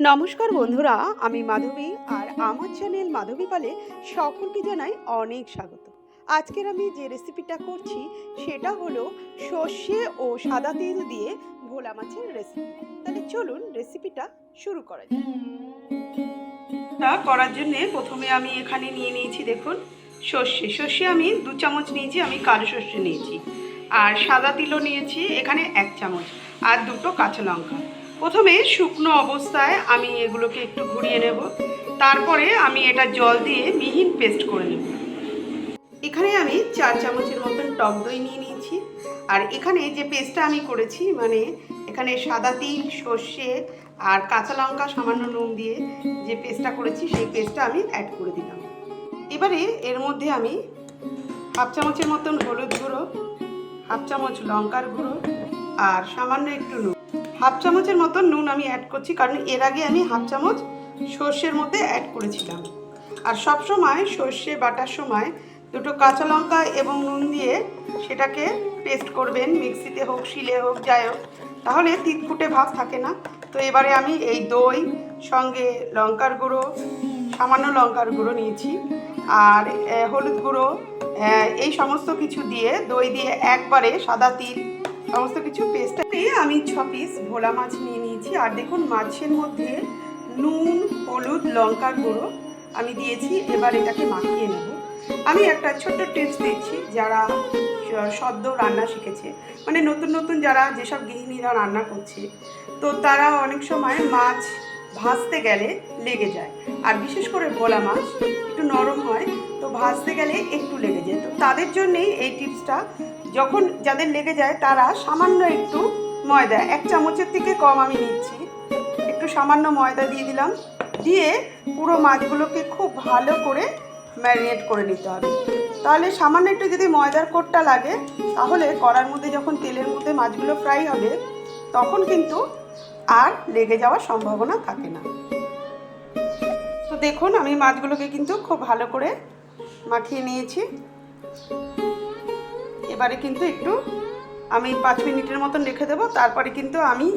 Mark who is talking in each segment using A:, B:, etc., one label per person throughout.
A: নমস্কার বন্ধুরা, আমি মাধবী আর আমার চ্যানেল মাধবী পালে সকলকে জানাই অনেক স্বাগত। আজকের আমি যে রেসিপিটা করছি, সেটা হলো সর্ষে ও সাদা তেল দিয়ে ভোলা মাছের রেসিপি। তাহলে চলুন রেসিপিটা শুরু করা যাক। করার জন্যে প্রথমে আমি এখানে নিয়ে নিয়েছি দেখুন, সর্ষে। সর্ষে আমি দু চামচ নিয়েছি, আমি কালো সর্ষে নিয়েছি। আর সাদা তিলও নিয়েছি, এখানে এক চামচ। আর দুটো কাঁচা লঙ্কা। প্রথমে শুকনো অবস্থায় আমি এগুলোকে একটু ঘুরিয়ে নেব। তারপরে আমি এটা জল দিয়ে মিহিন পেস্ট করে নেব। এখানে আমি চার চামচের মতন টক দই নিয়ে নিয়েছি। আর এখানে যে পেস্টটা আমি করেছি মানে এখানে সাদা তিল, সর্ষে আর কাঁচা লঙ্কা, সামান্য নুন দিয়ে যে পেস্টটা করেছি, সেই পেস্টটা আমি অ্যাড করে দিলাম। এবারে এর মধ্যে আমি হাফ চামচের মতন হলুদ গুঁড়ো, হাফ চামচ লঙ্কার গুঁড়ো আর সামান্য একটু নুন। হাফ চামচের মতন নুন আমি অ্যাড করছি, কারণ এর আগে আমি হাফ চামচ সর্ষের মধ্যে অ্যাড করেছিলাম। আর সব সময় সর্ষে বাটার সময় দুটো কাঁচা লঙ্কা এবং নুন দিয়ে সেটাকে পেস্ট করবেন, মিক্সিতে হোক, শিলে হোক, যাই হোক। তাহলে তিতকুটে ভাব থাকে না। তো এবারে আমি এই দই, সঙ্গে লঙ্কার গুঁড়ো, সামান্য লঙ্কার গুঁড়ো নিয়েছি। আর হলুদ গুঁড়ো এই সমস্ত কিছু দিয়ে, দই দিয়ে একবারে সাদা তিল, সমস্ত কিছু পেস্টটাতে আমি ছ পিস ভোলা মাছ নিয়ে নিয়েছি। আর দেখুন, মাছের মধ্যে নুন, হলুদ, লঙ্কার গুঁড়ো আমি দিয়েছি। এবার এটাকে মাখিয়ে নেব। আমি একটা ছোট্ট টিপস দিচ্ছি, যারা সদ্য রান্না শিখেছে। মানে নতুন নতুন যারা যেসব গৃহিণীরা রান্না করছে, তো তারা অনেক সময় মাছ ভাজতে গেলে লেগে যায়। আর বিশেষ করে ভোলা মাছ একটু নরম হয়, তো ভাজতে গেলে একটু লেগে যায়। তো তাদের জন্যেই এই টিপসটা যখন যাদের লেগে যায়, তারা সামান্য একটু ময়দা, এক চামচের থেকে কম আমি নিচ্ছি। একটু সামান্য ময়দা দিয়ে দিলাম। দিয়ে পুরো মাছগুলোকে খুব ভালো করে ম্যারিনেট করে নিতে হবে। তাহলে সামান্য একটু যদি ময়দার কোটটা লাগে, তাহলে কড়ার মধ্যে যখন তেলের মধ্যে মাছগুলো ফ্রাই হবে, তখন কিন্তু আর লেগে যাওয়ার সম্ভাবনা থাকে না। তো দেখুন, আমি মাছগুলোকে কিন্তু খুব ভালো করে মাখিয়ে নিয়েছি। এবারে কিন্তু একটু আমি পাঁচ মিনিটের মতন রেখে দেবো, তারপরে কিন্তু আমি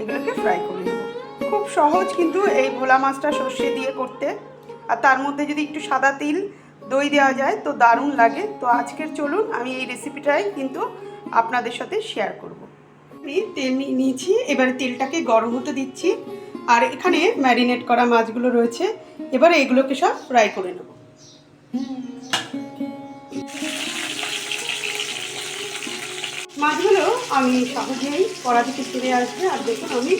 A: এগুলোকে ফ্রাই করে নেব। খুব সহজ কিন্তু এই ভোলা মাছটা সর্ষে দিয়ে করতে। আর তার মধ্যে যদি একটু সাদা তিল, দই দেওয়া যায় তো দারুণ লাগে। তো আজকের চলুন আমি এই রেসিপিটাই কিন্তু আপনাদের সাথে শেয়ার করব। আমি তেল নিয়ে নিয়েছি, এবারে তেলটাকে গরম হতে দিচ্ছি। আর এখানে ম্যারিনেট করা মাছগুলো রয়েছে, এবারে এগুলোকে সব ফ্রাই করে নেব। মাছগুলো আমি সহজেই কড়া থেকে ফিরে আসবে, আর দেখুন আমি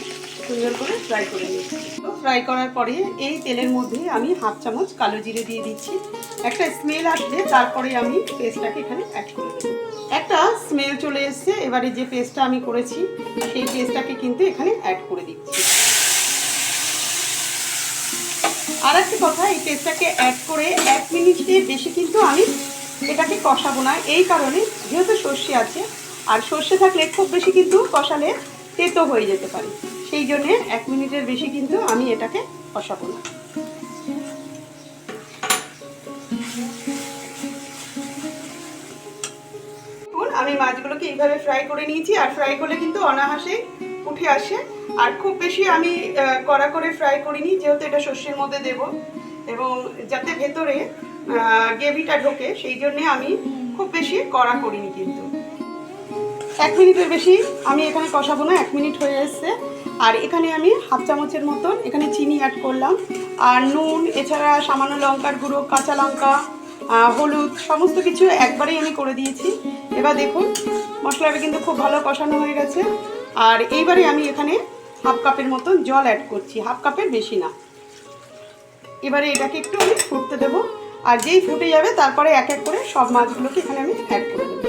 A: সুন্দর করে ফ্রাই করে নিচ্ছি ফ্রাই করার পরে এই তেলের মধ্যে আমি হাফ চামচ কালো জিরে দিয়ে দিচ্ছি। একটা স্মেল আসলে তারপরে আমি পেস্টটাকে এখানে অ্যাড করে দেবো। একটা স্মেল চলে এসছে, এবারে যে পেস্টটা আমি করেছি, সেই পেস্টটাকে কিন্তু এখানে অ্যাড করে দিচ্ছি। আর একটা কথা, এই পেস্টটাকে অ্যাড করে এক মিনিটের বেশি কিন্তু আমি এটাকে কষাবো না, এই কারণে যেহেতু সর্ষে আছে আর সর্ষে থাকলে খুব বেশি কিন্তু কষালে তেতো হয়ে যেতে পারে। সেই জন্যে এক মিনিটের বেশি কিন্তু আমি এটাকে কষাবো না। আমি মাছগুলোকে এইভাবে ফ্রাই করে নিয়েছি, আর ফ্রাই করলে কিন্তু অনাহাসে উঠে আসে। আর খুব বেশি আমি কড়া করে ফ্রাই করিনি, যেহেতু এটা সর্ষের মধ্যে দেব। এবং যাতে ভেতরে গ্রেভিটা ঢোকে, সেই জন্যে আমি খুব বেশি কড়া করিনি কিন্তু। এক মিনিটের বেশি আমি এখানে কষাবো না, এক মিনিট হয়ে এসছে। আর এখানে আমি হাফ চামচের মতন এখানে চিনি অ্যাড করলাম। আর নুন, এছাড়া সামান্য লঙ্কার গুঁড়ো, কাঁচা লঙ্কা হলুদ, সমস্ত কিছু একবারেই আমি করে দিয়েছি। এবার দেখুন, মশলাটা কিন্তু খুব ভালো কষানো হয়ে গেছে। আর এইবারে আমি এখানে হাফ কাপের মতন জল অ্যাড করছি, হাফ কাপের বেশি না। এবারে এটাকে একটু আমি ফুটতে দেবো। আর যেই ফুটে যাবে, তারপরে এক এক করে সব মাছগুলোকে এখানে আমি অ্যাড করে দেবো।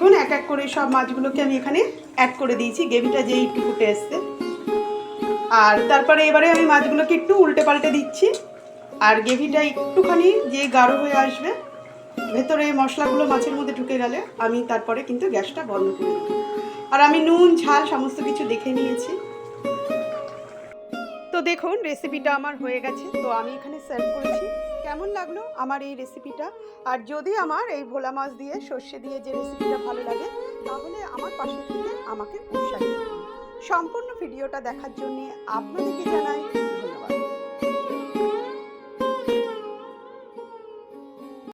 A: দেখুন, এক এক করে সব মাছগুলোকে আমি এখানে অ্যাড করে দিয়েছি, গ্রেভিটা যেই একটু ফুটে এসছে আর তারপরে এবারে আমি মাছগুলোকে একটু উল্টে পাল্টে দিচ্ছি। আর গ্রেভিটা একটুখানি যে গাঢ় হয়ে আসবে, ভেতরে মশলাগুলো মাছের মধ্যে ঢুকে গেলে আমি তারপরে কিন্তু গ্যাসটা বন্ধ করে আর আমি নুন, ঝাল, সমস্ত কিছু দেখে নিয়েছি। দেখুন রেসিপিটা আমার হয়ে গেছে। তো আমি এখানে সার্ভ করেছি। কেমন লাগল আমার এই রেসিপিটা আর যদি আমার এই ভোলা মাছ দিয়ে, সর্ষে দিয়ে যে রেসিপিটা ভালো লাগে, তাহলে আমার পাশে থেকে আমাকে উৎসাহিত সম্পূর্ণ ভিডিওটা দেখার জন্যে আপনাদেরকে জানাই